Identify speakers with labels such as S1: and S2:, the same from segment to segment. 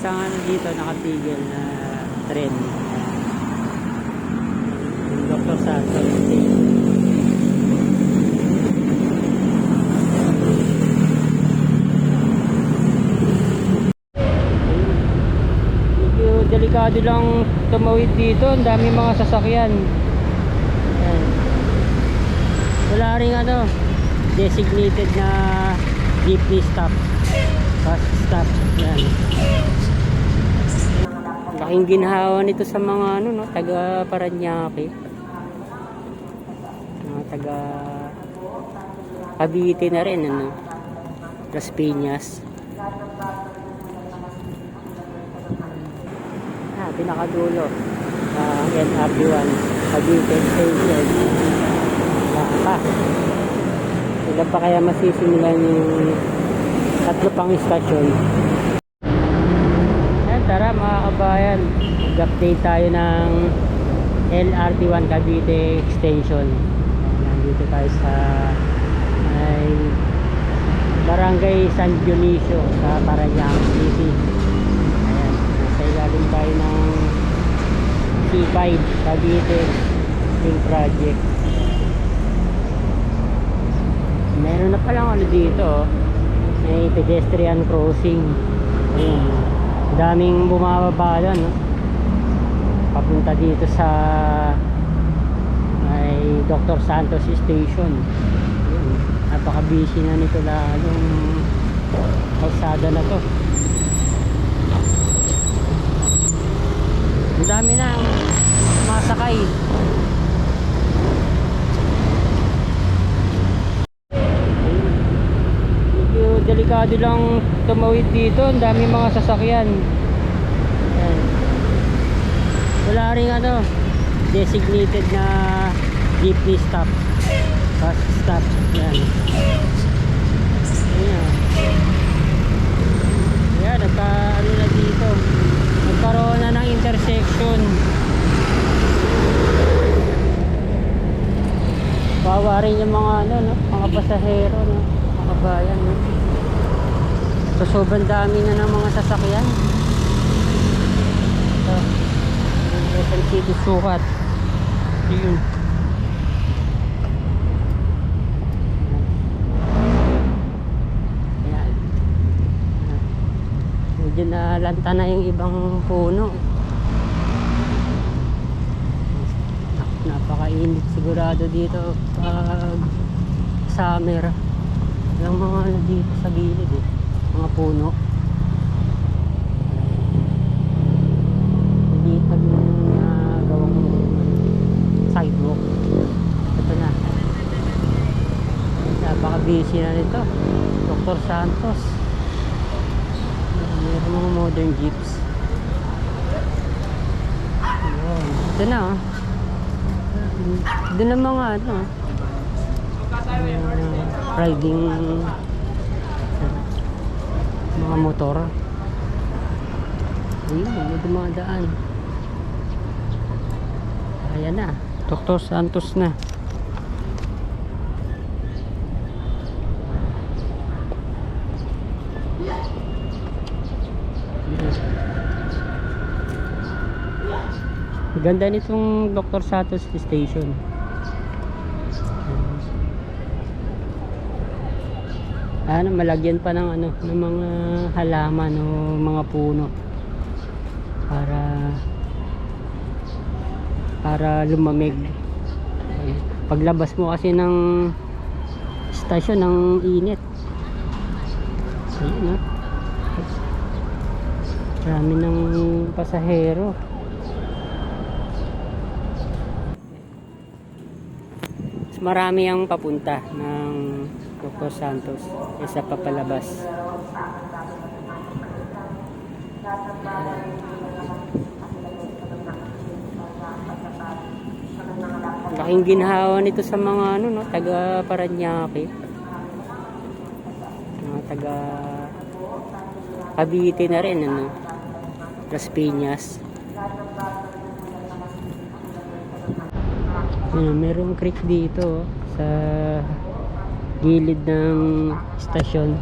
S1: isang ano dito nakatigil na tren. Yung. Santos Station. Medyo delikado lang tumawid dito. Ang dami mga sasakyan. Ayan. Wala rin ano, designated na jeepney stop. Bus stop. Yan. Laking ginhawa nito sa mga ano, no, taga Paranaque. Mga taga Cavite na rin, ano. Las Piñas. Ah, pinakadulo. Ah, NRD1. Cavite Station. Wala pa. Ilan pa kaya masisimulan yung tatlo pang istasyon? Ayan, tara mga kabayan. Mag-update tayo ng LRT1 Cavite Extension. Ayan, Nandito tayo sa ay, Barangay San Dionisio sa Parañaque City. Ayan, nasa ilalim tayo ng C5 Cavite Spring Project. Meron na palang ano dito, oh. may pedestrian crossing. Ayun. Daming bumababa doon, no? Papunta dito sa may Dr. Santos Station. Ayun. Napaka-busy na nito lalong kalsada na to. Ang dami na masakay. Medyo delikado lang tumawid dito. Ang dami mga sasakyan. Ayan. Wala rin ano, designated na jeepney stop. Bus stop. Yan. Ayan. Ayan, nagka ano na dito. Nagkaroon na ng intersection. Bawa rin yung mga ano, no? mga pasahero, no? mga bayan. No? So, sobrang dami na ng mga sasakyan. Yung Quezon City sukat. Yun. Ayan. Nalanta na yung ibang puno. Napakainit sigurado dito pag summer. Yung mga ano dito sa gilid eh. Mga puno. Dito yung nagawang sidewalk. Ito na. Napaka-busy na nito. Dr. Santos. Meron mga modern jeeps. Ayun. Ito na oh. Doon ang mga ano. uh, riding uh, mga motor. Ayun, may dumadaan. Ayan na. Dr. Santos na. Ganda nitong Dr. Santos Station. Ano, malagyan pa ng ano, ng mga halaman o mga puno para para lumamig. Paglabas mo kasi ng stasyon ng init. Ayun, no? Marami ng pasahero. Marami ang papunta ng Dr. Santos kaysa papalabas. Laking ginhawa nito sa mga ano no, taga Paranaque. Mga taga Cavite na rin ano. Las Piñas. Ano, merong creek dito oh, sa gilid ng stasyon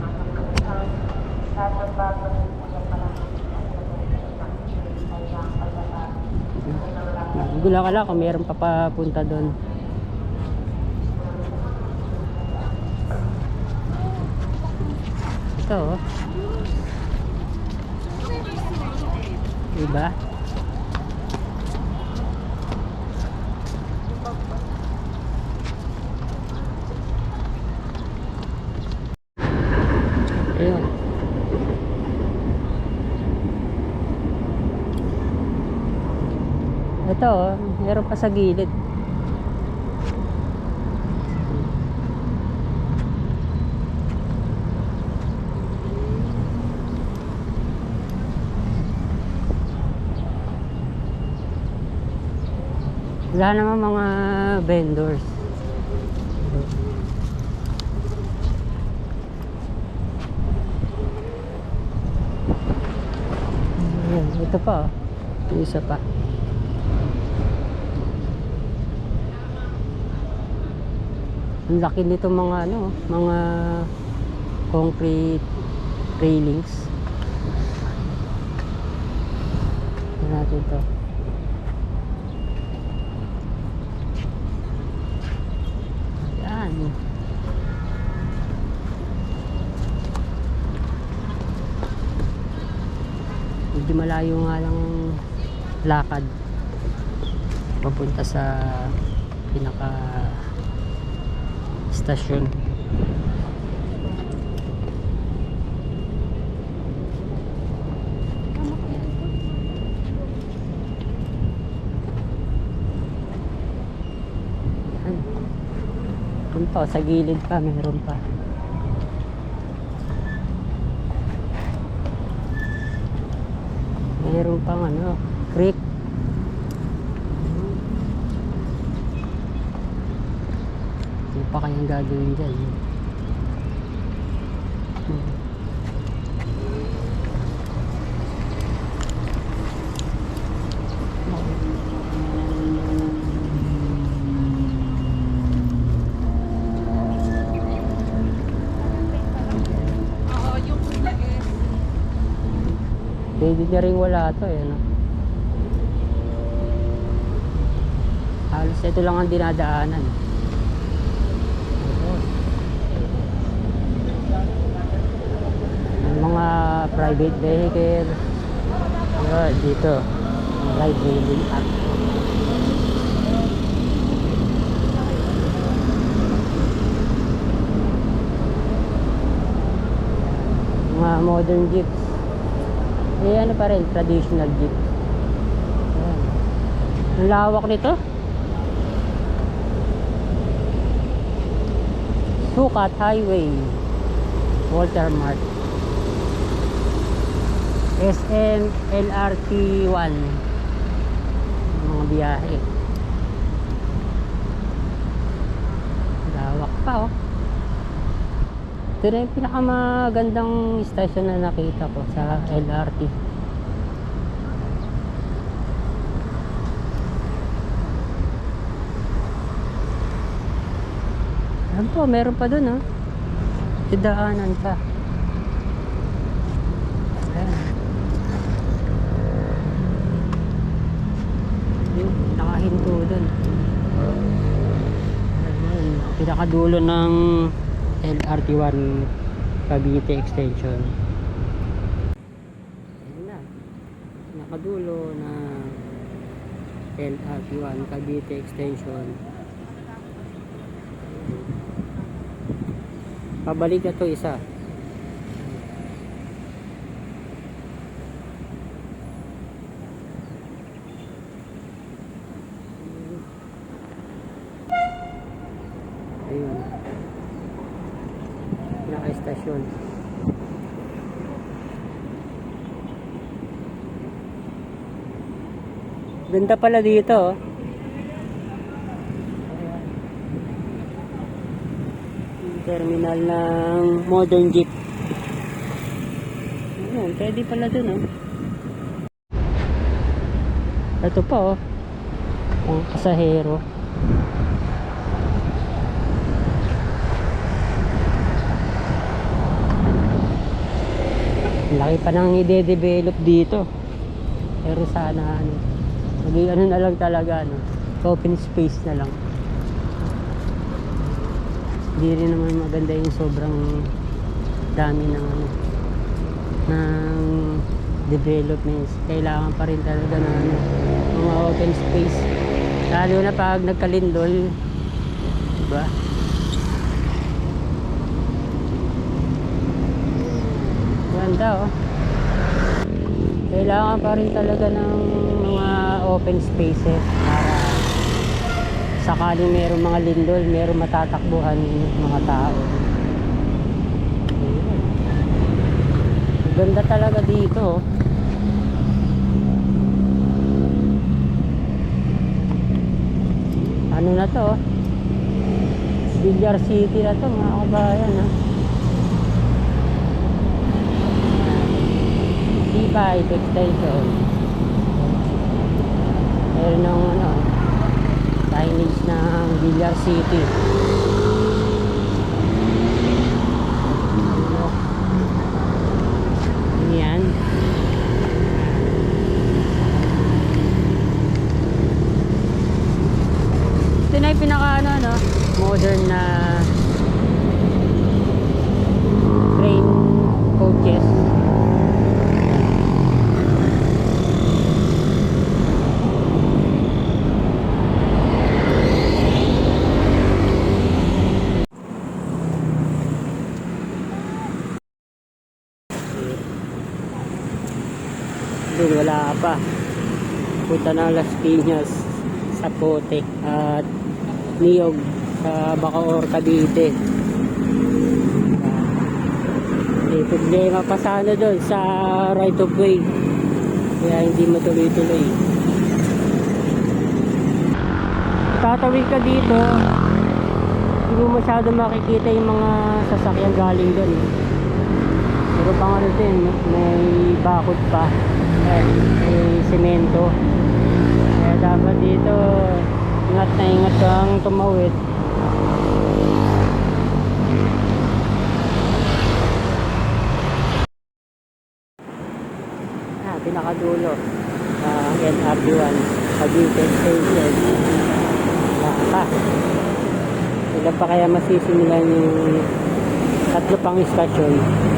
S1: Gula ka lang kung meron papapunta doon. Ito oh. diba? Ito, oh, meron pa sa gilid. Wala naman mga vendors. Ayan, ito pa. oh. Isa pa. Ang laki nito mga ano, mga concrete railings. Tignan natin to. Yan. Medyo malayo nga lang ang lakad papunta sa pinaka Yan. Yun pa, sa gilid pa, meron pa. Meron pang ano, creek. Pa kayang gagawin dyan? Hmm.
S2: Eh.
S1: Pwede na rin wala to eh. No? Halos ito lang ang dinadaanan. Ayun. Ang mga private vehicle. Ayun, dito. Ang Ride Hailing app. Mga modern jeeps. Eh ano pa rin, traditional jeep. Ang lawak nito. Sukat Highway. Walter Mart. SM LRT 1. Mga biyahe. Lawak pa oh. Ito na yung pinakamagandang station na nakita ko sa LRT. Ayan po, meron pa dun oh. Idaanan pa. Ayan. Yung nakahinto dun. Ayan, pinakadulo ng LRT1 Cavite Extension. Ayan na. Nakadulo na LRT1 Cavite Extension. Pabalik na to isa. Ayun. Pinaka-estasyon. Ganda pala dito. oh. Yung Terminal ng modern jeep. Ayun, pwede pala dun oh. Ito pa oh. Ang pasahero. Laki pa nang i-develop dito. Pero sana ano, Naging ano na lang talaga, no? Open space na lang. Hindi rin naman maganda yung sobrang dami ng ano, ng developments. Kailangan pa rin talaga ng ano, mga open space. Lalo na pag nagkalindol, diba? Ganda oh. Kailangan pa rin talaga ng mga open spaces para sakaling mayroong mga lindol, mayroong matatakbuhan mga tao. Ganda talaga dito. oh. Ano na to? oh? Villar City na to mga kabayan ha. T5 extension. Meron ng ano, signage ng Villar City. Yan. Ito na yung pinaka ano, ano, modern na train Doon wala pa. Punta na Las Piñas, Sapote at Niyog sa Bacoor, Cavite. May problema pa sana doon sa right of way. Kaya hindi matuloy-tuloy. Tatawid ka dito, hindi mo masyado makikita yung mga sasakyan galing doon. Pero pang ano din, may bakod pa. Eh, may semento. Kaya dapat dito, ingat na ingat kang tumawid. Ah, pinakadulo. Ah, NRD1. Cavite Station. Wala pa. Ilan pa kaya masisimulan yung tatlo pang istasyon.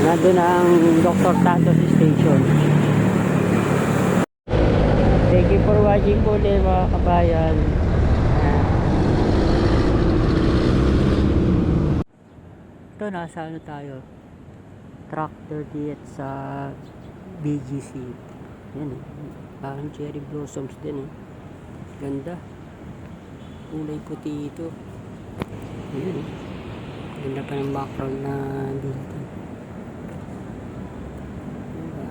S1: Nandun ang Dr. Tatos Station. Thank you for watching po ulit mga kabayan. Ito nasa ano tayo? Track 38 sa BGC. Yan eh. Parang cherry blossoms din eh. Ganda. Kulay puti ito. Ayan eh. Ganda pa ng background na building. Diba?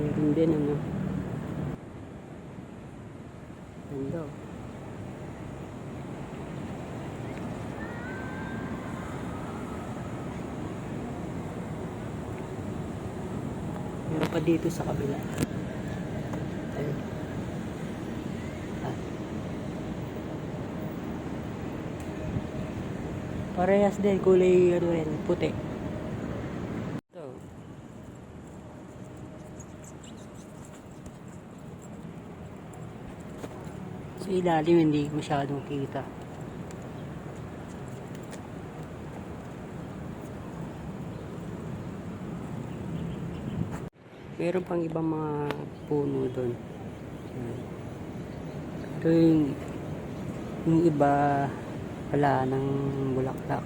S1: Meron din ano. Ganda oh. Meron pa dito sa kabila. Ah. Parehas din, kulay ano rin, puti. Ito. Sa ilalim hindi masyadong kita. Meron pang ibang mga puno doon. Ito yung, yung iba wala ng bulaklak.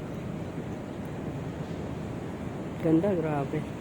S1: Ganda, grabe.